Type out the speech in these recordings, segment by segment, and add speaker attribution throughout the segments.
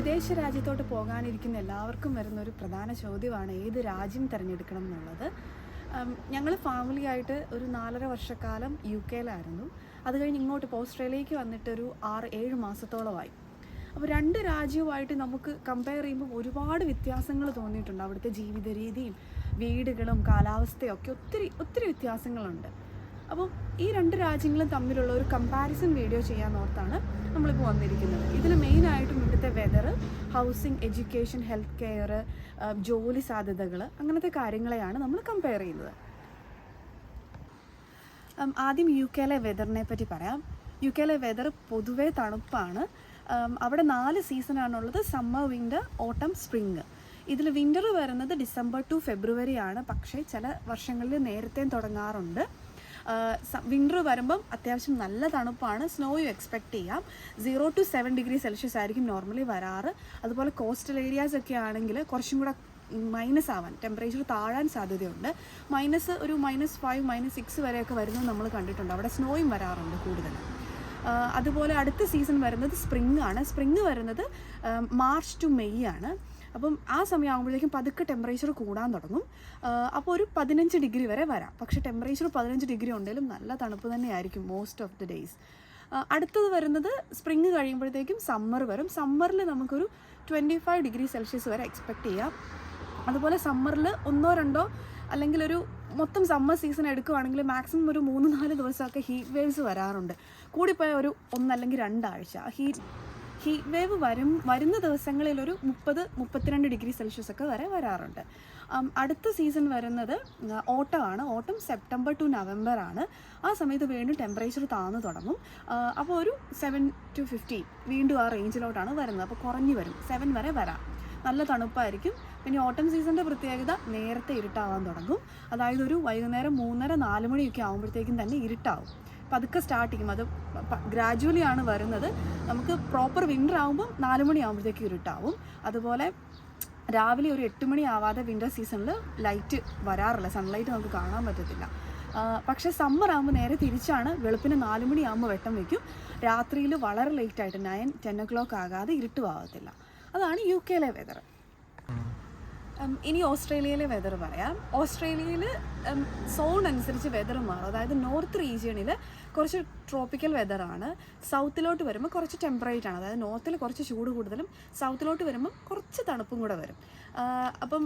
Speaker 1: വിദേശ രാജ്യത്തോട്ട് പോകാനിരിക്കുന്ന എല്ലാവർക്കും വരുന്ന ഒരു പ്രധാന ചോദ്യമാണ് ഏത് രാജ്യം തിരഞ്ഞെടുക്കണം എന്നുള്ളത്. ഞങ്ങൾ ഫാമിലി ആയിട്ട് ഒരു നാലര വർഷക്കാലം യു കെയിലായിരുന്നു. അത് കഴിഞ്ഞ് ഇങ്ങോട്ട് ഇപ്പോൾ ഓസ്ട്രേലിയക്ക് വന്നിട്ട് ഒരു ആറ് ഏഴ് മാസത്തോളമായി. അപ്പോൾ രണ്ട് രാജ്യവുമായിട്ട് നമുക്ക് കമ്പയർ ചെയ്യുമ്പോൾ ഒരുപാട് വ്യത്യാസങ്ങൾ തോന്നിയിട്ടുണ്ട്. അവിടുത്തെ ജീവിത രീതിയും വീടുകളും കാലാവസ്ഥയും ഒക്കെ ഒത്തിരി ഒത്തിരി വ്യത്യാസങ്ങളുണ്ട്. അപ്പോൾ ഈ രണ്ട് രാജ്യങ്ങളും തമ്മിലുള്ള ഒരു കമ്പാരിസൺ വീഡിയോ ചെയ്യാൻ ഓർത്താണ് നമ്മളിപ്പോൾ വന്നിരിക്കുന്നത്. ഇതിൽ മെയിനായിട്ടും ഇവിടുത്തെ weather housing education health care ജോലി സാധ്യതകൾ അങ്ങനത്തെ കാര്യങ്ങളെയാണ് നമ്മൾ കമ്പയർ ചെയ്യുന്നത്. ആദ്യം യു കെയിലെ വെതറിനെ പറ്റി പറയാം. യു കെയിലെ വെതർ പൊതുവേ തണുപ്പാണ്. അവിടെ നാല് സീസണാണുള്ളത് സമ്മർ വിന്റർ ഓട്ടം സ്പ്രിങ് ഇതിൽ വിന്റർ വരുന്നത് ഡിസംബർ ടു ഫെബ്രുവരി ആണ് പക്ഷേ ചില വർഷങ്ങളിൽ നേരത്തെയും തുടങ്ങാറുണ്ട്. വിന്റർ വരുമ്പം അത്യാവശ്യം നല്ല തണുപ്പാണ്. സ്നോയും എക്സ്പെക്റ്റ് ചെയ്യാം. Zero to seven degree Celsius ആയിരിക്കും നോർമലി വരാറ്. അതുപോലെ കോസ്റ്റൽ ഏരിയാസ് ഒക്കെ ആണെങ്കിൽ കുറച്ചും കൂടെ മൈനസ് ആവാൻ ടെമ്പറേച്ചർ താഴാൻ സാധ്യതയുണ്ട്. മൈനസ് ഒരു മൈനസ് ഫൈവ് മൈനസ് സിക്സ് വരെയൊക്കെ വരുന്നത് നമ്മൾ കണ്ടിട്ടുണ്ട്. അവിടെ സ്നോയും വരാറുണ്ട് കൂടുതൽ അതുപോലെ അടുത്ത സീസൺ വരുന്നത് സ്പ്രിംഗ് ആണ്. സ്പ്രിംഗ് വരുന്നത് മാർച്ച് ടു മെയ് ആണ്. അപ്പം ആ സമയം ആകുമ്പോഴേക്കും പതുക്കെ ടെമ്പറേച്ചർ കൂടാൻ തുടങ്ങും. അപ്പോൾ ഒരു പതിനഞ്ച് ഡിഗ്രി വരെ വരാം. പക്ഷേ ടെമ്പറേച്ചർ പതിനഞ്ച് ഡിഗ്രി ഉണ്ടെങ്കിലും നല്ല തണുപ്പ് തന്നെയായിരിക്കും മോസ്റ്റ് ഓഫ് ദി ഡേയ്സ് അടുത്തത് വരുന്നത് സ്പ്രിങ് കഴിയുമ്പോഴത്തേക്കും സമ്മർ വരും. സമ്മറിൽ നമുക്കൊരു ട്വന്റി ഫൈവ് ഡിഗ്രി സെൽഷ്യസ് വരെ എക്സ്പെക്റ്റ് ചെയ്യാം. അതുപോലെ സമ്മറിൽ ഒന്നോ രണ്ടോ അല്ലെങ്കിൽ ഒരു മൊത്തം സമ്മർ സീസൺ എടുക്കുവാണെങ്കിൽ മാക്സിമം ഒരു മൂന്ന് നാല് ദിവസമൊക്കെ ഹീറ്റ് വേവ്സ് വരാറുണ്ട്. കൂടിപ്പോയ ഒരു ഒന്നല്ലെങ്കിൽ രണ്ടാഴ്ച. ഹീറ്റ് ഹീറ്റ് വേവ് വരും വരുന്ന ദിവസങ്ങളിൽ ഒരു മുപ്പത് മുപ്പത്തിരണ്ട് ഡിഗ്രി സെൽഷ്യസ് ഒക്കെ വരെ വരാറുണ്ട്. അടുത്ത സീസൺ വരുന്നത് ഓട്ടമാണ്. ഓട്ടം സെപ്റ്റംബർ ടു നവംബർ ആണ്. ആ സമയത്ത് വീണ്ടും ടെമ്പറേച്ചർ താഴ്ന്നു തുടങ്ങും. അപ്പോൾ ഒരു സെവൻ ടു ഫിഫ്റ്റീൻ വീണ്ടും ആ റേഞ്ചിലോട്ടാണ് വരുന്നത്. അപ്പോൾ കുറഞ്ഞു വരും. സെവൻ വരെ വരാം. നല്ല തണുപ്പായിരിക്കും. പിന്നെ ഓട്ടം സീസണിന്റെ പ്രത്യേകത നേരത്തെ ഇരുട്ടാവാൻ തുടങ്ങും. അതായത് ഒരു വൈകുന്നേരം മൂന്നര നാല് മണിയൊക്കെ ആകുമ്പോഴത്തേക്കും തന്നെ ഇരുട്ടാവും. പതുക്കെ സ്റ്റാർട്ട് ചെയ്യും. അത് ഗ്രാജുവലി ആണ് വരുന്നത്. നമുക്ക് പ്രോപ്പർ വിന്റർ ആകുമ്പം നാല് മണി ആകുമ്പോഴത്തേക്കും ഇരുട്ടാവും. അതുപോലെ രാവിലെ ഒരു എട്ട് മണി ആവാതെ വിന്റർ സീസണിൽ ലൈറ്റ് വരാറില്ല. സൺലൈറ്റ് നമുക്ക് കാണാൻ പറ്റത്തില്ല. പക്ഷേ സമ്മർ ആകുമ്പോൾ നേരെ തിരിച്ചാണ് വെളുപ്പിന് നാല് മണി ആകുമ്പോൾ വെട്ടം വയ്ക്കും രാത്രിയിൽ വളരെ ലേറ്റായിട്ട് നയൻ ടെൻ ഒ ക്ലോക്ക് ആകാതെ ഇരുട്ടുമാകത്തില്ല അതാണ് യു കെയിലെ വെതർ ഇനി ഓസ്ട്രേലിയയിലെ വെതർ പറയാം. ഓസ്ട്രേലിയയിൽ സോൺ അനുസരിച്ച് വെതർ മാറും. അതായത് നോർത്ത് റീജിയണിൽ കുറച്ച് ട്രോപ്പിക്കൽ വെതറാണ് സൗത്തിലോട്ട് വരുമ്പോൾ കുറച്ച് ടെമ്പറേറ്റ് ആണ്. അതായത് നോർത്തിൽ കുറച്ച് ചൂട് കൂടുതലും സൗത്തിലോട്ട് വരുമ്പോൾ കുറച്ച് തണുപ്പും കൂടെ വരും. അപ്പം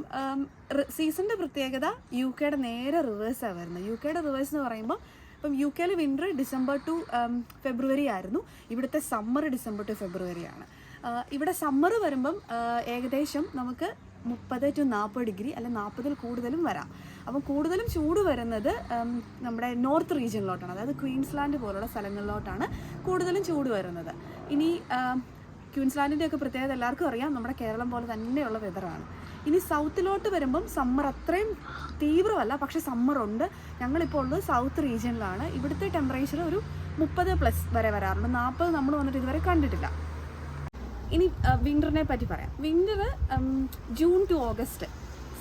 Speaker 1: സീസണിന്റെ പ്രത്യേകത യു കെയുടെ നേരെ റിവേഴ്സാണ് വരുന്നത്. യു കെയുടെ റിവേഴ്സ് എന്ന് പറയുമ്പോൾ ഇപ്പം യു കെയിൽ വിന്റർ ഡിസംബർ ടു ഫെബ്രുവരി ആയിരുന്നു. ഇവിടുത്തെ സമ്മർ ഡിസംബർ ടു ഫെബ്രുവരി ആണ്. ഇവിടെ സമ്മർ വരുമ്പം ഏകദേശം നമുക്ക് മുപ്പത് ടു നാൽപ്പത് ഡിഗ്രി അല്ലെ നാൽപ്പതിൽ കൂടുതലും വരാം. അപ്പം കൂടുതലും ചൂട് വരുന്നത് നമ്മുടെ നോർത്ത് റീജിയനിലോട്ടാണ് അതായത് ക്വീൻസ്ലാൻഡ് പോലുള്ള സ്ഥലങ്ങളിലോട്ടാണ് കൂടുതലും ചൂട് വരുന്നത്. ഇനി ക്യൂൻസ്ലാൻഡിന്റെ ഒക്കെ പ്രത്യേകത എല്ലാവർക്കും അറിയാം. നമ്മുടെ കേരളം പോലെ തന്നെയുള്ള വെതറാണ് ഇനി സൗത്തിലോട്ട് വരുമ്പം സമ്മർ അത്രയും തീവ്രമല്ല പക്ഷെ സമ്മർ ഉണ്ട്. ഞങ്ങളിപ്പോൾ ഉള്ളത് സൗത്ത് റീജിയനിലാണ് ഇവിടുത്തെ ടെമ്പറേച്ചർ ഒരു മുപ്പത് പ്ലസ് വരെ വരാറുണ്ട്. നാൽപ്പത് നമ്മൾ വന്നിട്ട് ഇതുവരെ കണ്ടിട്ടില്ല. ഇനി വിന്ററിനെ പറ്റി പറയാം. വിന്റർ ജൂൺ ടു ഓഗസ്റ്റ്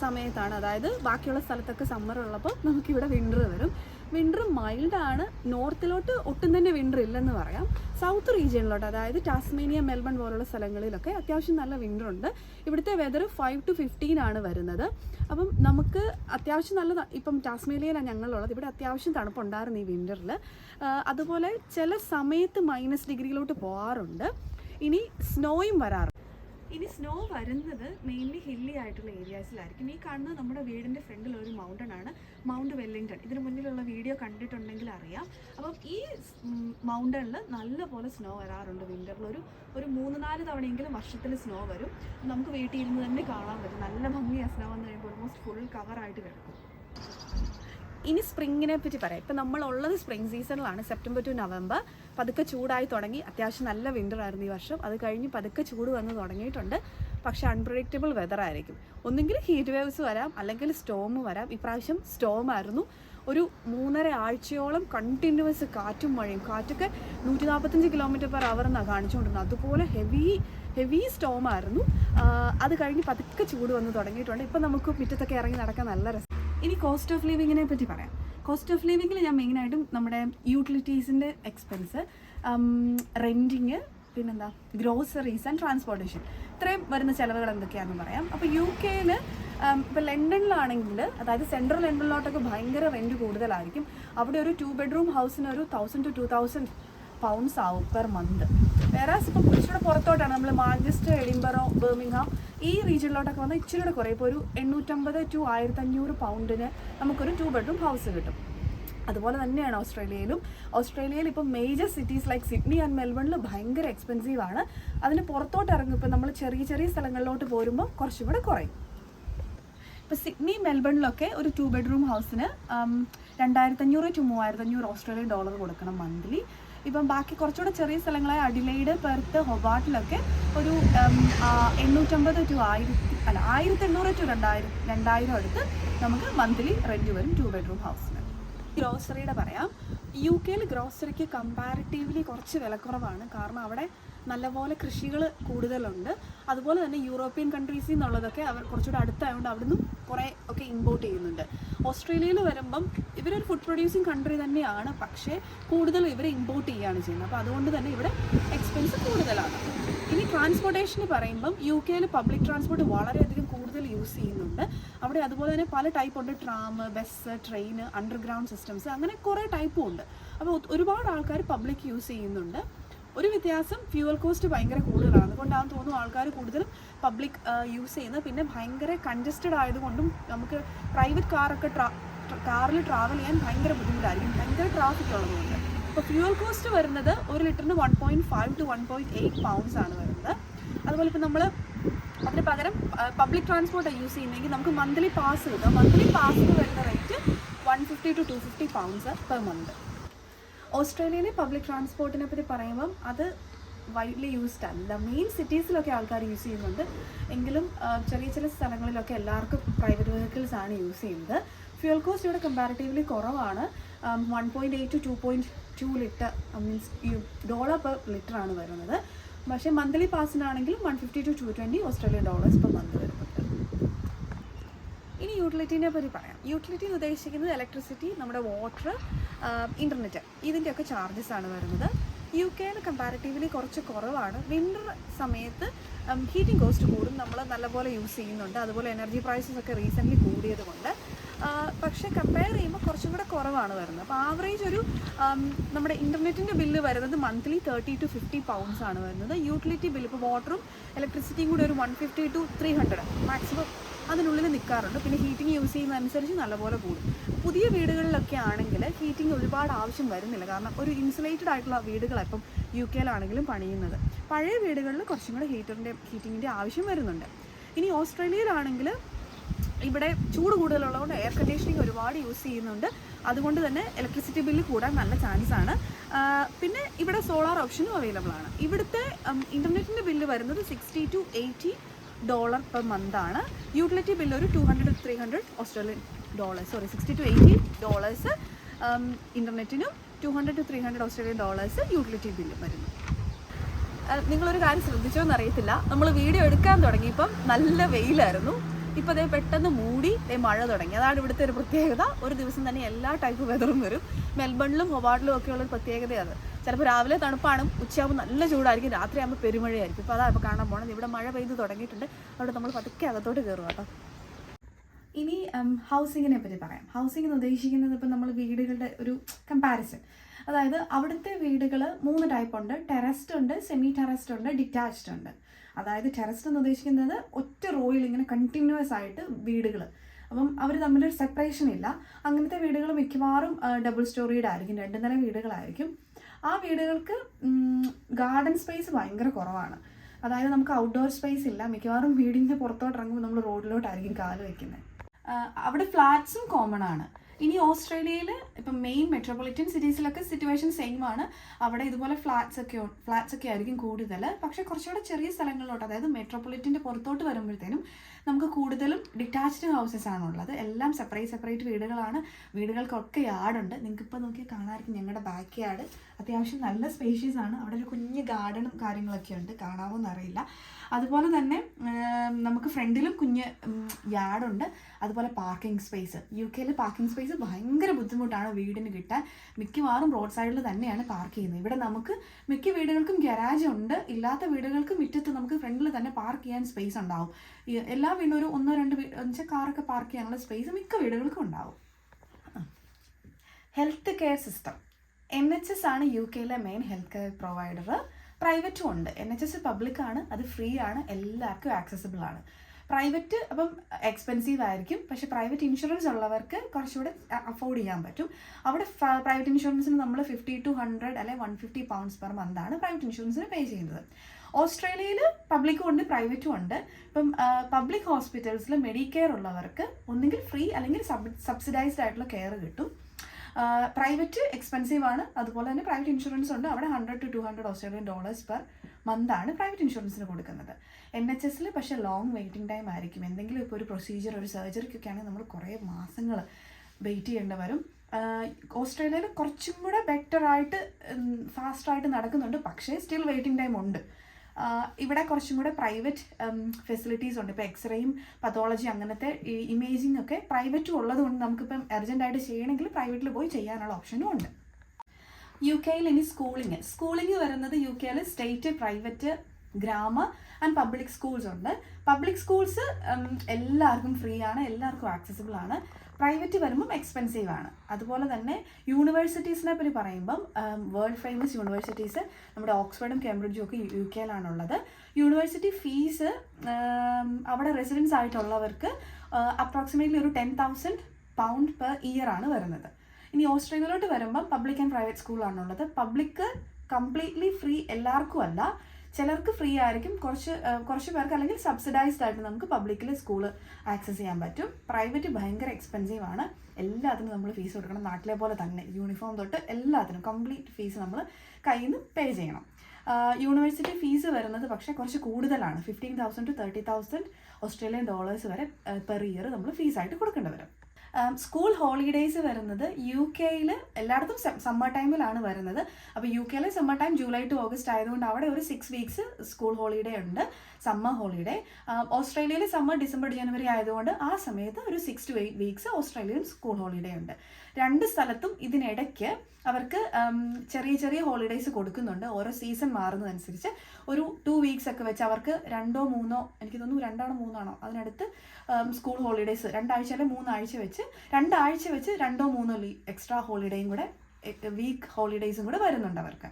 Speaker 1: സമയത്താണ്. അതായത് ബാക്കിയുള്ള സ്ഥലത്തൊക്കെ സമ്മർ ഉള്ളപ്പോൾ നമുക്കിവിടെ വിന്റർ വരും. വിന്റർ മൈൽഡാണ് നോർത്തിലോട്ട് ഒട്ടും തന്നെ വിന്റർ ഇല്ലെന്ന് പറയാം. സൗത്ത് റീജിയനിലോട്ട് അതായത് ടാസ്മേനിയ മെൽബൺ പോലുള്ള സ്ഥലങ്ങളിലൊക്കെ അത്യാവശ്യം നല്ല വിന്റർ ഉണ്ട്. ഇവിടുത്തെ വെതർ ഫൈവ് ടു ഫിഫ്റ്റീൻ ആണ് വരുന്നത്. അപ്പം നമുക്ക് അത്യാവശ്യം നല്ല ഇപ്പം ടാസ്മേനിയയിലാണ് ഞങ്ങളുള്ളത്. ഇവിടെ അത്യാവശ്യം തണുപ്പുണ്ടായിരുന്നു ഈ വിന്ററിൽ അതുപോലെ ചില സമയത്ത് മൈനസ് ഡിഗ്രിയിലോട്ട് പോകാറുണ്ട് ഇനി സ്നോയും വരാറുണ്ട് ഇനി സ്നോ വരുന്നത് മെയിൻലി ഹില്ലി ആയിട്ടുള്ള ഏരിയാസിലായിരിക്കും ഈ കാണുന്നത് നമ്മുടെ വീടിന്റെ ഫ്രണ്ടിൽ ഒരു മൗണ്ടൻ ആണ്. മൗണ്ട് വെല്ലിംഗ്ടൺ ഇതിന് മുന്നിലുള്ള വീഡിയോ കണ്ടിട്ടുണ്ടെങ്കിൽ അറിയാം. അപ്പം ഈ മൗണ്ടനിൽ നല്ലപോലെ സ്നോ വരാറുണ്ട് വിന്ററിൽ ഒരു ഒരു മൂന്ന് നാല് തവണയെങ്കിലും വർഷത്തിൽ സ്നോ വരും. നമുക്ക് വീട്ടിൽ ഇരുന്ന് തന്നെ കാണാൻ പറ്റും. നല്ല ഭംഗിയാണ് സ്നോ എന്ന് കഴിയുമ്പോൾ. ഓൾമോസ്റ്റ് ഫുൾ കവറായിട്ട് കിടക്കും. ഇനി സ്പ്രിങ്ങിനെ പറ്റി പറയാം. ഇപ്പം നമ്മളുള്ളത് സ്പ്രിംഗ് സീസണിലാണ്. September to November. പതുക്കെ ചൂടായി തുടങ്ങി. അത്യാവശ്യം നല്ല വിന്റർ ആയിരുന്നു ഈ വർഷം. അത് കഴിഞ്ഞ് പതുക്കെ ചൂട് വന്ന് തുടങ്ങിയിട്ടുണ്ട്. പക്ഷേ അൺപ്രഡിക്റ്റബിൾ വെതർ ആയിരിക്കും. ഒന്നുകിൽ ഹീറ്റ് വേവ്സ് വരാം അല്ലെങ്കിൽ സ്റ്റോം വരാം. ഇപ്രാവശ്യം സ്റ്റോം ആയിരുന്നു. ഒരു മൂന്നര ആഴ്ചയോളം കണ്ടിന്യൂസ് കാറ്റും മഴയും. കാറ്റൊക്കെ നൂറ്റി നാൽപ്പത്തഞ്ച് കിലോമീറ്റർ പെർ അവർ എന്നാണ് കാണിച്ചുകൊണ്ടിരുന്നത്. അതുപോലെ ഹെവി ഹെവി സ്റ്റോം ആയിരുന്നു. അത് കഴിഞ്ഞ് പതുക്കെ ചൂട് വന്ന് തുടങ്ങിയിട്ടുണ്ട്. ഇപ്പം നമുക്ക് മുറ്റത്തൊക്കെ ഇറങ്ങി നടക്കാൻ നല്ല രസം ഇനി കോസ്റ്റ് ഓഫ് ലിവിങ്ങിനെ പറ്റി പറയാം. കോസ്റ്റ് ഓഫ് ലിവിങ്ങിൽ ഞാൻ മെയിനായിട്ടും നമ്മുടെ യൂട്ടിലിറ്റീസിന്റെ എക്സ്പെൻസ് റെന്റിങ് പിന്നെന്താ ഗ്രോസറീസ് ആൻഡ് ട്രാൻസ്പോർട്ടേഷൻ ഇത്രയും വരുന്ന ചിലവുകൾ എന്തൊക്കെയാണെന്ന് പറയാം. അപ്പോൾ യു കെയിൽ ഇപ്പോൾ ലണ്ടനിലാണെങ്കിൽ അതായത് സെൻട്രൽ ലണ്ടനിലോട്ടൊക്കെ ഭയങ്കര റെന്റ് കൂടുതലായിരിക്കും. അവിടെ ഒരു ടു ബെഡ്റൂം ഹൗസിന് ഒരു thousand two two thousand pounds ആവും പെർ മന്ത് വേറെ ഇപ്പം ഇച്ചിരി പുറത്തോട്ടാണ് നമ്മൾ മാഞ്ചസ്റ്റർ എഡിംബറോ ബർമിംഗ്ഹാം ഈ റീജിയനിലോട്ടൊക്കെ വന്നാൽ ഇച്ചിരി കൂടെ കുറേ ഇപ്പോൾ ഒരു എണ്ണൂറ്റമ്പത് ടു ആയിരത്തഞ്ഞൂറ് പൗണ്ടിന് നമുക്കൊരു ടു ബെഡ്റൂം ഹൗസ് കിട്ടും. അതുപോലെ തന്നെയാണ് ഓസ്ട്രേലിയയിലും. ഓസ്ട്രേലിയയിൽ ഇപ്പോൾ major cities like Sydney and മെൽബണിൽ ഭയങ്കര എക്സ്പെൻസീവ് ആണ്. അതിന് പുറത്തോട്ട് ഇറങ്ങും ഇപ്പോൾ നമ്മൾ ചെറിയ ചെറിയ സ്ഥലങ്ങളിലോട്ട് പോരുമ്പോൾ കുറച്ചും കൂടെ കുറയും. ഇപ്പോൾ സിഡ്നി മെൽബണിലൊക്കെ ഒരു ടു ബെഡ്റൂം ഹൗസിന് രണ്ടായിരത്തഞ്ഞൂറ് ടു മൂവായിരത്തഞ്ഞൂറ് ഓസ്ട്രേലിയൻ ഡോളർ കൊടുക്കണം മന്ത്ലി ഇപ്പം ബാക്കി കുറച്ചുകൂടെ ചെറിയ സ്ഥലങ്ങളായ അഡിലൈഡ് പെർത്ത് ഹൊബാട്ടിലൊക്കെ ഒരു എണ്ണൂറ്റമ്പത് ടു ആയിരത്തി അല്ല ആയിരത്തി എണ്ണൂറ് ടു രണ്ടായിരം രണ്ടായിരം അടുത്ത് നമുക്ക് മന്ത്ലി റെന്റ് വരും ടു ബെഡ്റൂം ഹൗസിന്. ഗ്രോസറിയുടെ പറയാം യു കെയിൽ ഗ്രോസറിക്ക് കമ്പാരിറ്റീവ്ലി കുറച്ച് വിലക്കുറവാണ്. കാരണം അവിടെ നല്ലപോലെ കൃഷികൾ കൂടുതലുണ്ട്. അതുപോലെ തന്നെ യൂറോപ്യൻ കൺട്രീസിൽ നിന്നുള്ളതൊക്കെ അവർ കുറച്ചുകൂടെ അടുത്തായതുകൊണ്ട് അവിടുന്ന് കുറേ ഒക്കെ ഇമ്പോർട്ട് ചെയ്യുന്നുണ്ട്. ഓസ്ട്രേലിയയിൽ വരുമ്പം ഇവരൊരു ഫുഡ് പ്രൊഡ്യൂസിങ് കൺട്രി തന്നെയാണ്. പക്ഷേ കൂടുതൽ ഇവർ ഇമ്പോർട്ട് ചെയ്യുകയാണ് ചെയ്യുന്നത്. അപ്പോൾ അതുകൊണ്ട് തന്നെ ഇവിടെ എക്സ്പെൻസ് കൂടുതലാണ്. ഇനി ട്രാൻസ്പോർട്ടേഷന് പറയുമ്പം യു കെയിൽ പബ്ലിക് ട്രാൻസ്പോർട്ട് വളരെയധികം കൂടുതൽ യൂസ് ചെയ്യുന്നുണ്ട്. അവിടെ അതുപോലെ തന്നെ പല ടൈപ്പ് ഉണ്ട്. Tram bus train underground systems അങ്ങനെ കുറേ ടൈപ്പും ഉണ്ട്. അപ്പോൾ ഒരുപാട് ആൾക്കാർ പബ്ലിക് യൂസ് ചെയ്യുന്നുണ്ട്. ഒരു വ്യത്യാസം ഫ്യൂവൽ കോസ്റ്റ് ഭയങ്കര കൂടുതലാണ്. അതുകൊണ്ടാണ് തോന്നുന്നു ആൾക്കാർ കൂടുതലും പബ്ലിക് യൂസ് ചെയ്യുന്നത്. പിന്നെ ഭയങ്കര കൺജസ്റ്റഡ് ആയതുകൊണ്ടും നമുക്ക് പ്രൈവറ്റ് കാറൊക്കെ ട്രാ കാറിൽ ട്രാവൽ ചെയ്യാൻ ഭയങ്കര ബുദ്ധിമുട്ടായിരിക്കും. ഭയങ്കര ട്രാഫിക് ഉള്ളതുകൊണ്ട്. അപ്പോൾ ഫ്യൂവൽ കോസ്റ്റ് വരുന്നത് ഒരു ലിറ്ററിന് one point five to one point eight pounds ആണ് വരുന്നത്. അതുപോലെ ഇപ്പോൾ നമ്മൾ അതിന് പകരം പബ്ലിക് ട്രാൻസ്പോർട്ടാണ് യൂസ് ചെയ്യുന്നതെങ്കിൽ നമുക്ക് മന്ത്ലി പാസ് കിട്ടും. മന്ത്ലി പാസ് വരുന്ന rate one fifty to two fifty pounds per month ഓസ്ട്രേലിയയിലെ പബ്ലിക് ട്രാൻസ്പോർട്ടിനെ പറ്റി പറയുമ്പം അത് വൈഡ്ലി യൂസ്ഡ് അല്ല മെയിൻ സിറ്റീസിലൊക്കെ ആൾക്കാർ യൂസ് ചെയ്യുന്നുണ്ട്. എങ്കിലും ചെറിയ ചില സ്ഥലങ്ങളിലൊക്കെ എല്ലാവർക്കും പ്രൈവറ്റ് വെഹിക്കിൾസ് ആണ് യൂസ് ചെയ്യുന്നത്. ഫ്യൂൽ കോസ്റ്റ് ഇവിടെ കമ്പാരിറ്റീവ്ലി കുറവാണ്. One point eight to two point two litre means dollar per litre ആണ് വരുന്നത്. പക്ഷേ monthly പാസിനാണെങ്കിലും one fifty to two twenty Australian dollars per month വരുന്നുണ്ട് ഇനി യൂട്ടിലിറ്റീനെ പറ്റി പറയാം. യൂട്ടിലിറ്റി എന്ന് ഉദ്ദേശിക്കുന്നത് ഇലക്ട്രിസിറ്റി നമ്മുടെ വാട്ടർ ഇന്റർനെറ്റ് ഇതിന്റെയൊക്കെ ചാർജസ് ആണ് വരുന്നത്. യു കെയിൽ കമ്പാരിറ്റീവ്ലി കുറച്ച് കുറവാണ്. വിന്റർ സമയത്ത് ഹീറ്റിംഗ് കോസ്റ്റ് കൂടും. നമ്മൾ നല്ലപോലെ യൂസ് ചെയ്യുന്നുണ്ട്. അതുപോലെ എനർജി പ്രൈസസ് ഒക്കെ റീസെന്റ്ലി കൂടിയത് കൊണ്ട് പക്ഷേ കമ്പയർ ചെയ്യുമ്പോൾ കുറച്ചും കൂടെ കുറവാണ് വരുന്നത്. അപ്പോൾ ആവറേജ് ഒരു നമ്മുടെ ഇന്റർനെറ്റിന്റെ ബില്ല് വരുന്നത് monthly thirty to fifty pounds ആണ് വരുന്നത്. യൂട്ടിലിറ്റി ബില്ല് ഇപ്പോൾ വാട്ടറും ഇലക്ട്രിസിറ്റിയും കൂടി ഒരു one fifty to three hundred maximum അതിനുള്ളിൽ നിൽക്കാറുണ്ട്. പിന്നെ ഹീറ്റിംഗ് യൂസ് ചെയ്യുന്നതനുസരിച്ച് നല്ലപോലെ കൂടും. പുതിയ വീടുകളിലൊക്കെ ആണെങ്കിൽ ഹീറ്റിംഗ് ഒരുപാട് ആവശ്യം വരുന്നില്ല. കാരണം ഒരു ഇൻസുലേറ്റഡ് ആയിട്ടുള്ള വീടുകളാണ് ഇപ്പം യു കെയിലാണെങ്കിലും പണിയുന്നത്. പഴയ വീടുകളിൽ കുറച്ചും കൂടെ ഹീറ്ററിന്റെ ഹീറ്റിങ്ങിന്റെ ആവശ്യം വരുന്നുണ്ട്. ഇനി ഓസ്ട്രേലിയയിലാണെങ്കിൽ ഇവിടെ ചൂട് കൂടുതലുള്ളതുകൊണ്ട് എയർ കണ്ടീഷനിങ് ഒരുപാട് യൂസ് ചെയ്യുന്നുണ്ട്. അതുകൊണ്ട് തന്നെ ഇലക്ട്രിസിറ്റി ബില്ല് കൂടാൻ നല്ല ചാൻസ് ആണ്. പിന്നെ ഇവിടെ സോളാർ ഓപ്ഷനും അവൈലബിൾ ആണ്. ഇവിടുത്തെ ഇന്റർനെറ്റിന്റെ ബില്ല് വരുന്നത് sixty to eighty dollar per month ആണ്. യൂട്ടിലിറ്റി ബില്ല് ഒരു two hundred three hundred Australian dollars sorry sixty to eighty dollars ഇന്റർനെറ്റിനും two hundred to three hundred Australian dollars utility ബില്ലും വരുന്നു. നിങ്ങളൊരു കാര്യം ശ്രദ്ധിച്ചോ എന്നറിയത്തില്ല നമ്മൾ വീഡിയോ എടുക്കാൻ തുടങ്ങിയപ്പം നല്ല വെയിലായിരുന്നു. ഇപ്പോൾ അതേ പെട്ടെന്ന് മൂടി ദേ മഴ തുടങ്ങി. അതാണ് ഇവിടുത്തെ ഒരു പ്രത്യേകത. ഒരു ദിവസം തന്നെ എല്ലാ ടൈപ്പ് വെതറും വരും. മെൽബണിലും ഹൊബാർഡിലും ഒക്കെ ഉള്ള ഒരു പ്രത്യേകതയാണ്. ചിലപ്പോൾ രാവിലെ തണുപ്പാണ് ഉച്ചയാകുമ്പോൾ നല്ല ചൂടായിരിക്കും രാത്രിയാകുമ്പോൾ പെരുമഴയായിരിക്കും. ഇപ്പോൾ അതാ ഇപ്പോൾ കാണാൻ പോകണം ഇവിടെ മഴ പെയ്ത് തുടങ്ങിയിട്ടുണ്ട്. അവിടെ നമ്മൾ പതുക്കെ അകത്തോട്ട് കയറുക കേട്ടോ. ഇനി ഹൗസിങ്ങിനെ പറ്റി പറയാം. ഹൗസിംഗ് എന്ന് ഉദ്ദേശിക്കുന്നത് ഇപ്പം നമ്മൾ വീടുകളുടെ ഒരു കമ്പാരിസൺ അതായത് അവിടുത്തെ വീടുകൾ മൂന്ന് ടൈപ്പ് ഉണ്ട്. ടെറസ്റ്റ് ഉണ്ട് സെമി ടെറസ്റ്റ് ഉണ്ട് ഡിറ്റാച്ച്ഡ് ഉണ്ട്. അതായത് ടെറസ്റ്റ് എന്ന് ഉദ്ദേശിക്കുന്നത് ഒറ്റ റോയിൽ ഇങ്ങനെ കണ്ടിന്യൂസ് ആയിട്ട് വീടുകൾ അപ്പം അവർ തമ്മിലൊരു സെപ്പറേഷൻ ഇല്ല. അങ്ങനത്തെ വീടുകൾ മിക്കവാറും ഡബിൾ സ്റ്റോറിയുടെ ആയിരിക്കും. രണ്ട് നില വീടുകളായിരിക്കും. ആ വീടുകൾക്ക് ഗാർഡൻ സ്പേസ് ഭയങ്കര കുറവാണ്. അതായത് നമുക്ക് ഔട്ട്ഡോർ സ്പേസ് ഇല്ല. മിക്കവാറും വീടിന്റെ പുറത്തോട്ട് ഇറങ്ങുമ്പോൾ നമ്മൾ റോഡിലോട്ടായിരിക്കും കാൽ വയ്ക്കുന്നത് അവിടെ ഫ്ലാറ്റ്സും കോമൺ ആണ്. ഇനി ഓസ്ട്രേലിയയിൽ ഇപ്പം മെയിൻ മെട്രോപൊളിറ്റൻ സിറ്റീസിലൊക്കെ സിറ്റുവേഷൻ സെയിം ആണ്. അവിടെ ഇതുപോലെ ഫ്ലാറ്റ്സ് ഒക്കെ ഫ്ലാറ്റ്സ് ഒക്കെ ആയിരിക്കും കൂടുതൽ പക്ഷേ കുറച്ചുകൂടെ ചെറിയ സ്ഥലങ്ങളിലോട്ട് അതായത് മെട്രോപൊളിറ്റന്റെ പുറത്തോട്ട് വരുമ്പോഴത്തേനും നമുക്ക് കൂടുതലും ഡിറ്റാച്ച്ഡ് ഹൗസസ് ആണുള്ളത്. എല്ലാം സെപ്പറേറ്റ് സെപ്പറേറ്റ് വീടുകളാണ്. വീടുകൾക്കൊക്കെ യാർഡുണ്ട് നിങ്ങൾക്ക് ഇപ്പോൾ നോക്കി കാണാമായിരിക്കും ഞങ്ങളുടെ ബാക്ക് യാർഡ് അത്യാവശ്യം നല്ല സ്പേഷ്യസ് ആണ്. അവിടെ ഒരു കുഞ്ഞ് ഗാർഡനും കാര്യങ്ങളൊക്കെ ഉണ്ട്. കാണാവോ എന്നറിയില്ല. അതുപോലെ തന്നെ നമുക്ക് ഫ്രണ്ടിലും കുഞ്ഞ് യാർഡുണ്ട് അതുപോലെ പാർക്കിംഗ് സ്പേസ് യു കെയിൽ പാർക്കിംഗ് സ്പേസ് ഭയങ്കര ബുദ്ധിമുട്ടാണ് വീടിന് കിട്ടാൻ. മിക്കവാറും റോഡ് സൈഡിൽ തന്നെയാണ് പാർക്ക് ചെയ്യുന്നത്. ഇവിടെ നമുക്ക് മിക്ക വീടുകൾക്കും ഗരാജ് ഉണ്ട്. ഇല്ലാത്ത വീടുകൾക്ക് മുറ്റത്ത് നമുക്ക് ഫ്രണ്ടിൽ തന്നെ പാർക്ക് ചെയ്യാൻ സ്പേസ് ഉണ്ടാവും. എല്ലാ വീടും ഒരു ഒന്നോ രണ്ട് വെച്ചാൽ കാറൊക്കെ പാർക്ക് ചെയ്യാനുള്ള സ്പേസ് മിക്ക വീടുകൾക്കും ഉണ്ടാവും. Health care system N H S ആണ് യു കെയിലെ മെയിൻ ഹെൽത്ത് കെയർ പ്രൊവൈഡർ പ്രൈവറ്റും ഉണ്ട്. എൻ എച്ച് എസ് പബ്ലിക് ആണ്. അത് ഫ്രീ ആണ്. എല്ലാവർക്കും ആക്സസിബിൾ ആണ്. പ്രൈവറ്റ് അപ്പം എക്സ്പെൻസീവ് ആയിരിക്കും. പക്ഷേ പ്രൈവറ്റ് ഇൻഷുറൻസ് ഉള്ളവർക്ക് കുറച്ചുകൂടെ അഫോർഡ് ചെയ്യാൻ പറ്റും. അവിടെ പ്രൈവറ്റ് ഇൻഷുറൻസിന് നമ്മൾ ഫിഫ്റ്റി ടു ഹൺഡ്രഡ് അല്ലെ വൺ ഫിഫ്റ്റി പൗണ്ട്സ് പെർ മന്താണ് പ്രൈവറ്റ് ഇൻഷുറൻസിന് പേ ചെയ്യുന്നത്. ഓസ്ട്രേലിയയിൽ പബ്ലിക്കും ഉണ്ട് പ്രൈവറ്റും ഉണ്ട്. ഇപ്പം പബ്ലിക് ഹോസ്പിറ്റൽസിൽ മെഡിക്കെയർ ഉള്ളവർക്ക് ഒന്നുകിൽ ഫ്രീ അല്ലെങ്കിൽ സബ്സിഡൈസ്ഡ് ആയിട്ടുള്ള കെയർ കിട്ടും. പ്രൈവറ്റ് എക്സ്പെൻസീവ് ആണ്. അതുപോലെ തന്നെ പ്രൈവറ്റ് ഇൻഷുറൻസ് ഉണ്ട്. അവിടെ hundred to two hundred Australian dollars per month ആണ് പ്രൈവറ്റ് ഇൻഷുറൻസിന് കൊടുക്കുന്നത്. എൻ എച്ച് എസിൽ പക്ഷേ ലോങ് വെയിറ്റിംഗ് ടൈം ആയിരിക്കും. എന്തെങ്കിലും ഇപ്പോൾ ഒരു പ്രൊസീജിയർ ഒരു സർജറിക്കൊക്കെ ആണെങ്കിൽ നമ്മൾ കുറേ മാസങ്ങൾ വെയിറ്റ് ചെയ്യേണ്ടി വരും. ഓസ്ട്രേലിയയിൽ കുറച്ചും കൂടെ ബെറ്റർ ആയിട്ട് ഫാസ്റ്റായിട്ട് നടക്കുന്നുണ്ട്. പക്ഷേ സ്റ്റിൽ വെയിറ്റിംഗ് ടൈം ഉണ്ട്. ഇവിടെ കുറച്ചും കൂടെ പ്രൈവറ്റ് ഫെസിലിറ്റീസ് ഉണ്ട്. ഇപ്പോൾ എക്സ്റേയും പത്തോളജി അങ്ങനത്തെ ഇമേജിങ് ഒക്കെ പ്രൈവറ്റും ഉള്ളതുകൊണ്ട് നമുക്കിപ്പം അർജന്റായിട്ട് ചെയ്യണമെങ്കിൽ പ്രൈവറ്റിൽ പോയി ചെയ്യാനുള്ള ഓപ്ഷനും ഉണ്ട്. യു കെയിൽ ഇനി സ്കൂളിങ് സ്കൂളിങ് വരുന്നത് യു കെയിൽ state private grammar and public schools ഉണ്ട്. പബ്ലിക് സ്കൂൾസ് എല്ലാവർക്കും ഫ്രീ ആണ്. എല്ലാവർക്കും ആക്സസിബിൾ ആണ്. പ്രൈവറ്റ് വരുമ്പം എക്സ്പെൻസീവ് ആണ്. അതുപോലെ തന്നെ യൂണിവേഴ്സിറ്റീസിനെ പറ്റി പറയുമ്പം വേൾഡ് ഫേമസ് യൂണിവേഴ്സിറ്റീസ് നമ്മുടെ ഓക്സ്ഫോർഡും കേംബ്രിഡ്ജും ഒക്കെ യു കെയിലാണുള്ളത് യൂണിവേഴ്സിറ്റി ഫീസ് അവിടെ റെസിഡൻസ് ആയിട്ടുള്ളവർക്ക് അപ്രോക്സിമേറ്റ്ലി ഒരു ten thousand pound per year ആണ് വരുന്നത്. ഇനി ഓസ്ട്രേലിയയിലോട്ട് വരുമ്പം പബ്ലിക് ആൻഡ് പ്രൈവറ്റ് സ്കൂളാണുള്ളത് പബ്ലിക് കംപ്ലീറ്റ്ലി ഫ്രീ എല്ലാവർക്കും അല്ല ചിലർക്ക് ഫ്രീ ആയിരിക്കും. കുറച്ച് കുറച്ച് പേർക്ക് അല്ലെങ്കിൽ സബ്സിഡൈസ്ഡ് ആയിട്ട് നമുക്ക് പബ്ലിക്കിൽ സ്കൂൾ ആക്സസ് ചെയ്യാൻ പറ്റും. പ്രൈവറ്റ് ഭയങ്കര എക്സ്പെൻസീവ് ആണ്. എല്ലാത്തിനും നമ്മൾ ഫീസ് കൊടുക്കണം. നാട്ടിലെ പോലെ തന്നെ യൂണിഫോം തൊട്ട് എല്ലാത്തിനും കംപ്ലീറ്റ് ഫീസ് നമ്മൾ കയ്യിൽ നിന്ന് പേ ചെയ്യണം യൂണിവേഴ്സിറ്റി ഫീസ് വരുന്നത് പക്ഷേ കുറച്ച് കൂടുതലാണ്. Fifteen thousand to thirty thousand Australian dollars വരെ പെർ ഇയർ നമ്മൾ ഫീസായിട്ട് കൊടുക്കേണ്ടി വരും. സ്കൂൾ ഹോളിഡേയ്സ് വരുന്നത് യു കെയിൽ എല്ലായിടത്തും സമ്മർ ടൈമിലാണ് വരുന്നത്. അപ്പോൾ യു കെയിലെ summer time July to August ആയതുകൊണ്ട് അവിടെ ഒരു സിക്സ് വീക്സ് സ്കൂൾ ഹോളിഡേ ഉണ്ട് സമ്മർ ഹോളിഡേ ഓസ്ട്രേലിയയിൽ സമ്മർ ഡിസംബർ ജനുവരി ആയതുകൊണ്ട് ആ സമയത്ത് ഒരു six to eight weeks Australian school holiday ഉണ്ട്. രണ്ട് സ്ഥലത്തും ഇതിനിടയ്ക്ക് അവർക്ക് ചെറിയ ചെറിയ ഹോളിഡേയ്സ് കൊടുക്കുന്നുണ്ട്. ഓരോ സീസൺ മാറുന്നതനുസരിച്ച് ഒരു ടു വീക്സ് ഒക്കെ വെച്ച് അവർക്ക് രണ്ടോ മൂന്നോ എനിക്ക് തോന്നുന്നു രണ്ടാണോ മൂന്നാണോ അതിനടുത്ത് സ്കൂൾ ഹോളിഡേയ്സ് രണ്ടാഴ്ച അല്ലെങ്കിൽ മൂന്നാഴ്ച വെച്ച് രണ്ടാഴ്ച വെച്ച് രണ്ടോ മൂന്നോ ലീ എക്സ്ട്രാ ഹോളിഡേയും കൂടെ വീക്ക് ഹോളിഡേയ്സും കൂടെ വരുന്നുണ്ട് അവർക്ക്.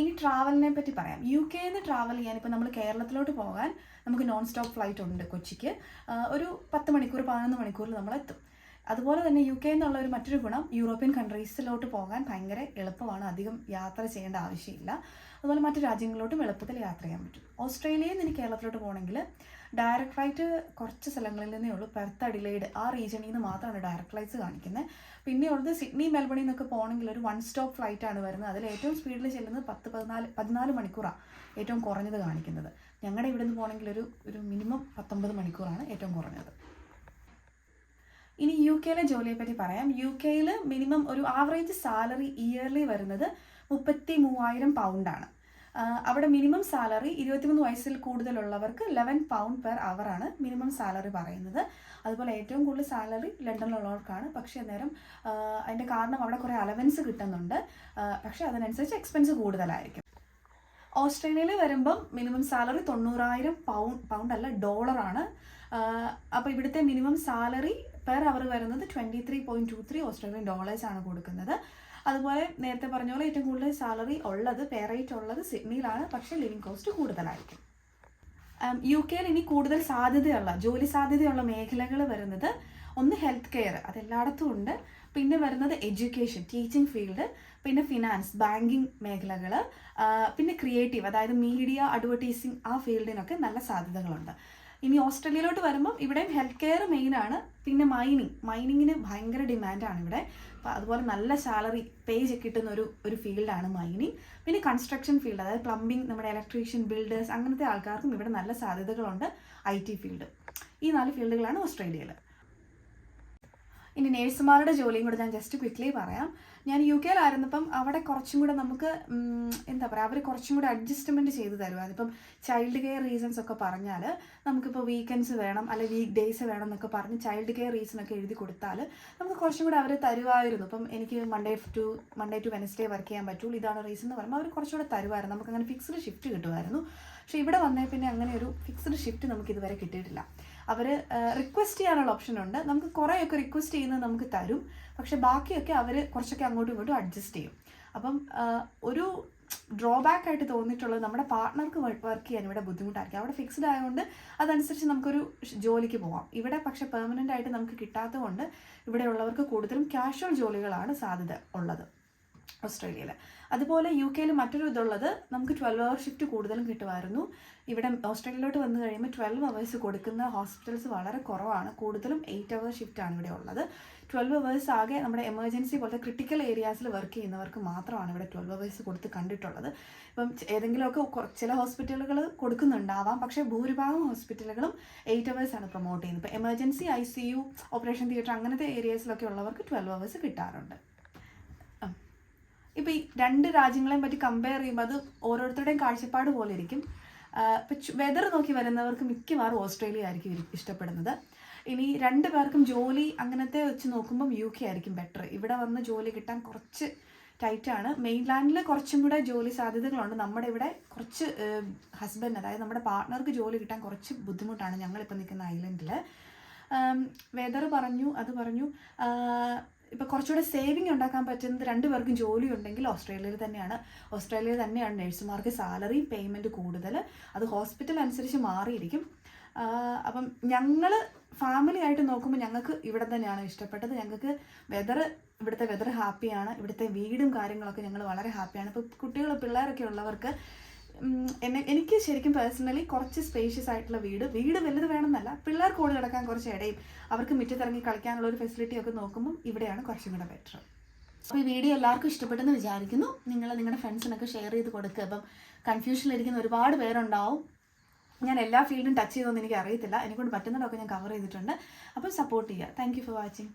Speaker 1: ഇനി ട്രാവലിനെ പറ്റി പറയാം. യു കെയിൽ നിന്ന് ട്രാവൽ ചെയ്യാൻ ഇപ്പോൾ നമ്മൾ കേരളത്തിലോട്ട് പോകാൻ നമുക്ക് നോൺ സ്റ്റോപ്പ് ഫ്ലൈറ്റ് ഉണ്ട് കൊച്ചിക്ക്. ഒരു പത്ത് മണിക്കൂർ പതിനൊന്ന് മണിക്കൂറിൽ നമ്മൾ എത്തും. അതുപോലെ തന്നെ യു കെ എന്നുള്ള ഒരു മറ്റൊരു ഗുണം യൂറോപ്യൻ കൺട്രീസിലോട്ട് പോകാൻ ഭയങ്കര എളുപ്പമാണ്. അധികം യാത്ര ചെയ്യേണ്ട ആവശ്യമില്ല. അതുപോലെ മറ്റു രാജ്യങ്ങളിലോട്ടും എളുപ്പത്തിൽ യാത്ര ചെയ്യാൻ പറ്റും. ഓസ്ട്രേലിയയിൽ നിന്ന് കേരളത്തിലോട്ട് പോകണമെങ്കിൽ ഡയറക്റ്റ് ഫ്ലൈറ്റ് കുറച്ച് സ്ഥലങ്ങളിൽ നിന്നേ ഉള്ളൂ. പെർത്ത് അഡിലൈഡ് ആ റീജിയനിൽ നിന്ന് മാത്രമാണ് ഡയറക്റ്റ് ഫ്ലൈറ്റ്സ് കാണിക്കുന്നത് പിന്നെ ഉള്ളത് സിഡ്നി മെൽബണിൽ നിന്നൊക്കെ പോകണമെങ്കിൽ ഒരു വൺ സ്റ്റോപ്പ് ഫ്ലൈറ്റ് ആണ് വരുന്നത്. അതിൽ ഏറ്റവും സ്പീഡിൽ ചെല്ലുന്നത് പത്ത് പതിനാല് പതിനാല് മണിക്കൂറാണ് ഏറ്റവും കുറഞ്ഞത് കാണിക്കുന്നത്. ഞങ്ങളുടെ ഇവിടെ നിന്ന് പോകണമെങ്കിൽ ഒരു ഒരു മിനിമം പത്തൊമ്പത് മണിക്കൂറാണ് ഏറ്റവും കുറഞ്ഞത്. ഇനി യു കെയിലെ ജോലിയെ പറ്റി പറയാം. യു കെയിൽ മിനിമം ഒരു ആവറേജ് സാലറി ഇയർലി വരുന്നത് മുപ്പത്തി മൂവായിരം പൗണ്ടാണ് അവിടെ മിനിമം സാലറി ഇരുപത്തിമൂന്ന് വയസ്സിൽ കൂടുതലുള്ളവർക്ക് ലെവൻ പൗണ്ട് പെർ അവർ ആണ് മിനിമം സാലറി പറയുന്നത്. അതുപോലെ ഏറ്റവും കൂടുതൽ സാലറി ലണ്ടനിലുള്ളവർക്കാണ്. പക്ഷേ അന്നേരം അതിന്റെ കാരണം അവിടെ കുറേ അലവൻസ് കിട്ടുന്നുണ്ട്. പക്ഷേ അതിനനുസരിച്ച് എക്സ്പെൻസ് കൂടുതലായിരിക്കും. ഓസ്ട്രേലിയയിൽ വരുമ്പം മിനിമം സാലറി തൊണ്ണൂറായിരം പൗണ്ട് പൗണ്ട് അല്ല ഡോളറാണ് അപ്പോൾ ഇവിടുത്തെ മിനിമം സാലറി പെർ അവർ വരുന്നത് twenty three point two three Australian dollars ആണ് കൊടുക്കുന്നത്. അതുപോലെ നേരത്തെ പറഞ്ഞ പോലെ ഏറ്റവും കൂടുതൽ സാലറി ഉള്ളത് പേ റേറ്റ് ഉള്ളത് സിഡ്നിയിലാണ്. പക്ഷേ ലിവിങ് കോസ്റ്റ് കൂടുതലായിരിക്കും. യു കെയിൽ ഇനി കൂടുതൽ സാധ്യതയുള്ള ജോലി സാധ്യതയുള്ള മേഖലകൾ വരുന്നത് ഒന്ന് ഹെൽത്ത് കെയർ അതെല്ലായിടത്തും ഉണ്ട്. പിന്നെ വരുന്നത് എഡ്യൂക്കേഷൻ ടീച്ചിങ് ഫീൽഡ് പിന്നെ ഫിനാൻസ് ബാങ്കിങ് മേഖലകൾ പിന്നെ ക്രിയേറ്റീവ് അതായത് മീഡിയ അഡ്വർടൈസിങ് ആ ഫീൽഡിനൊക്കെ നല്ല സാധ്യതകളുണ്ട്. ഇനി ഓസ്ട്രേലിയയിലോട്ട് വരുമ്പം ഇവിടെയും ഹെൽത്ത് കെയർ മെയിനാണ് പിന്നെ മൈനിങ് മൈനിങ്ങിന് ഭയങ്കര ഡിമാൻഡാണ് ഇവിടെ. അപ്പോൾ അതുപോലെ നല്ല സാലറി പേ കിട്ടുന്ന ഒരു ഒരു ഫീൽഡാണ് മൈനിങ് പിന്നെ കൺസ്ട്രക്ഷൻ ഫീൽഡ് അതായത് പ്ലംബിംഗ് നമ്മുടെ ഇലക്ട്രീഷ്യൻ ബിൽഡേഴ്സ് അങ്ങനത്തെ ആൾക്കാർക്കും ഇവിടെ നല്ല സാധ്യതകളുണ്ട് ഐ ടി ഫീൽഡ് ഈ നാല് ഫീൽഡുകളാണ് ഓസ്ട്രേലിയയിൽ ഇനി നേഴ്സുമാരുടെ ജോലിയും കൂടെ ഞാൻ ജസ്റ്റ് ക്വിക്ക്ലി പറയാം. ഞാൻ യു കെയിലായിരുന്നപ്പം അവിടെ കുറച്ചും കൂടെ നമുക്ക് എന്താ പറയുക അവർ കുറച്ചും കൂടെ അഡ്ജസ്റ്റ്മെന്റ് ചെയ്ത് തരുമായിരുന്നു ഇപ്പം ചൈൽഡ് കെയർ റീസൺസ് ഒക്കെ പറഞ്ഞാൽ നമുക്കിപ്പോൾ വീക്കെൻഡ്സ് വേണം അല്ലെങ്കിൽ വീക്ക് ഡേയ്സ് വേണം എന്നൊക്കെ പറഞ്ഞ് ചൈൽഡ് കെയർ റീസൺ ഒക്കെ എഴുതി കൊടുത്താൽ നമുക്ക് കുറച്ചും കൂടെ അവർ തരുമായിരുന്നു ഇപ്പം എനിക്ക് Monday to Monday to Wednesday work ചെയ്യാൻ പറ്റുള്ളൂ. ഇതാണ് റീസൺ എന്ന് പറയുമ്പോൾ അവർ കുറച്ചുകൂടെ തരുമായിരുന്നു നമുക്ക് അങ്ങനെ ഫിക്സ്ഡ് ഷിഫ്റ്റ് കിട്ടുമായിരുന്നു പക്ഷേ ഇവിടെ വന്നേ പിന്നെ അങ്ങനെ ഒരു ഫിക്സ്ഡ് ഷിഫ്റ്റ് നമുക്ക് ഇതുവരെ കിട്ടിയിട്ടില്ല. അവർ റിക്വസ്റ്റ് ചെയ്യാനുള്ള ഓപ്ഷൻ ഉണ്ട്. നമുക്ക് കുറേയൊക്കെ റിക്വസ്റ്റ് ചെയ്യുന്നത് നമുക്ക് തരും. പക്ഷേ ബാക്കിയൊക്കെ അവർ കുറച്ചൊക്കെ അങ്ങോട്ടും ഇങ്ങോട്ടും അഡ്ജസ്റ്റ് ചെയ്യും. അപ്പം ഒരു ഡ്രോബാക്ക് ആയിട്ട് തോന്നിയിട്ടുള്ളത് നമ്മുടെ പാർട്ട്ണർക്ക് വർക്ക് ചെയ്യാൻ ഇവിടെ ബുദ്ധിമുട്ടായിരിക്കും. അവിടെ ഫിക്സ്ഡ് ആയതുകൊണ്ട് അതനുസരിച്ച് നമുക്കൊരു ജോലിക്ക് പോവാം. ഇവിടെ പക്ഷേ പെർമനന്റ് ആയിട്ട് നമുക്ക് കിട്ടാത്തതുകൊണ്ട് ഇവിടെയുള്ളവർക്ക് കൂടുതലും കാഷ്വൽ ജോലികളാണ് സാധ്യത ഉള്ളത്. ഓസ്ട്രേലിയയിൽ അതുപോലെ യു കെയിൽ മറ്റൊരു ഇതുള്ളത് നമുക്ക് ട്വൽവ് അവർ ഷിഫ്റ്റ് കൂടുതലും കിട്ടുമായിരുന്നു. ഇവിടെ ഓസ്ട്രേലിയയിലോട്ട് വന്നു കഴിയുമ്പോൾ ട്വൽവ് അവേഴ്സ് കൊടുക്കുന്ന ഹോസ്പിറ്റൽസ് വളരെ കുറവാണ്. കൂടുതലും എയ്റ്റ് അവർ ഷിഫ്റ്റാണ് ഇവിടെ ഉള്ളത്. ട്വൽവ് അവേഴ്സ് ആകെ നമ്മുടെ എമർജൻസി പോലത്തെ ക്രിട്ടിക്കൽ ഏരിയാസിൽ വർക്ക് ചെയ്യുന്നവർക്ക് മാത്രമാണ് ഇവിടെ ട്വൽവ് അവേഴ്സ് കൊടുത്ത് കണ്ടിട്ടുള്ളത്. ഇപ്പം ഏതെങ്കിലുമൊക്കെ ചില ഹോസ്പിറ്റലുകൾ കൊടുക്കുന്നുണ്ടാവാം. പക്ഷേ ഭൂരിഭാഗം ഹോസ്പിറ്റലുകളും എയ്റ്റ് അവേഴ്സ് ആണ് പ്രൊമോട്ട് ചെയ്യുന്നത്. ഇപ്പോൾ emergency I C U operation theatre അങ്ങനത്തെ ഏരിയാസിലൊക്കെ ഉള്ളവർക്ക് ട്വൽവ് അവേഴ്സ് കിട്ടാറുണ്ട്. ഇപ്പോൾ ഈ രണ്ട് രാജ്യങ്ങളെയും പറ്റി കമ്പയർ ചെയ്യുമ്പോൾ അത് ഓരോരുത്തരുടെയും കാഴ്ചപ്പാട് പോലെ ഇരിക്കും. ഇപ്പം വെതർ നോക്കി വരുന്നവർക്ക് മിക്കവാറും ഓസ്ട്രേലിയ ആയിരിക്കും ഇഷ്ടപ്പെടുന്നത്. ഇനി രണ്ട് പേർക്കും ജോലി അങ്ങനത്തെ വെച്ച് നോക്കുമ്പം യു കെ ആയിരിക്കും ബെറ്റർ ഇവിടെ വന്ന് ജോലി കിട്ടാൻ കുറച്ച് ടൈറ്റാണ് മെയിൻലാൻഡിൽ കുറച്ചും കൂടെ ജോലി സാധ്യതകളുണ്ട്. നമ്മുടെ ഇവിടെ കുറച്ച് ഹസ്ബൻഡ് അതായത് നമ്മുടെ പാർട്ട്ണർക്ക് ജോലി കിട്ടാൻ കുറച്ച് ബുദ്ധിമുട്ടാണ് ഞങ്ങളിപ്പോൾ നിൽക്കുന്ന ഐലൻഡിൽ വെതർ പറഞ്ഞു അത് പറഞ്ഞു. ഇപ്പോൾ കുറച്ചുകൂടെ സേവിങ് ഉണ്ടാക്കാൻ പറ്റുന്നത് രണ്ടുപേർക്കും ജോലി ഉണ്ടെങ്കിൽ ഓസ്ട്രേലിയയിൽ തന്നെയാണ്. ഓസ്ട്രേലിയയിൽ തന്നെയാണ് നഴ്സുമാർക്ക് സാലറി പേയ്മെന്റ് കൂടുതൽ. അത് ഹോസ്പിറ്റൽ അനുസരിച്ച് മാറിയിരിക്കും. അപ്പം ഞങ്ങൾ ഫാമിലി ആയിട്ട് നോക്കുമ്പോൾ ഞങ്ങൾക്ക് ഇവിടെ തന്നെയാണ് ഇഷ്ടപ്പെട്ടത്. ഞങ്ങൾക്ക് വെതർ ഇവിടുത്തെ വെതർ ഹാപ്പിയാണ് ഇവിടുത്തെ വീടും കാര്യങ്ങളൊക്കെ ഞങ്ങൾ വളരെ ഹാപ്പിയാണ് ഇപ്പോൾ കുട്ടികൾ പിള്ളേരൊക്കെ ഉള്ളവർക്ക് എന്നെ എനിക്ക് ശരിക്കും പേഴ്സണലി കുറച്ച് സ്പേഷ്യസ് ആയിട്ടുള്ള വീട്. വീട് വലുത് വേണമെന്നല്ല പിള്ളേർക്ക് ഓടി കിടക്കാൻ കുറച്ച് ഇടയും. അവർക്ക് മുറ്റത്തിറങ്ങി കളിക്കാനുള്ള ഒരു ഫെസിലിറ്റി ഒക്കെ നോക്കുമ്പോൾ ഇവിടെയാണ് കുറച്ചും കൂടെ ബെറ്റർ അപ്പോൾ ഈ വീഡിയോ എല്ലാവർക്കും ഇഷ്ടപ്പെട്ടെന്ന് വിചാരിക്കുന്നു. നിങ്ങൾ നിങ്ങളുടെ ഫ്രണ്ട്സിനൊക്കെ ഷെയർ ചെയ്ത് കൊടുക്കുക അപ്പം കൺഫ്യൂഷനിലിരിക്കുന്ന ഒരുപാട് പേരുണ്ടാവും. ഞാൻ എല്ലാ ഫീൽഡും ടച്ച് ചെയ്തോന്ന് എനിക്ക് അറിയത്തില്ല എന്നെക്കൊണ്ട് പറ്റുന്നതൊക്കെ ഞാൻ കവർ ചെയ്തിട്ടുണ്ട്. അപ്പം സപ്പോർട്ട് ചെയ്യുക താങ്ക് ഫോർ വാച്ചിങ്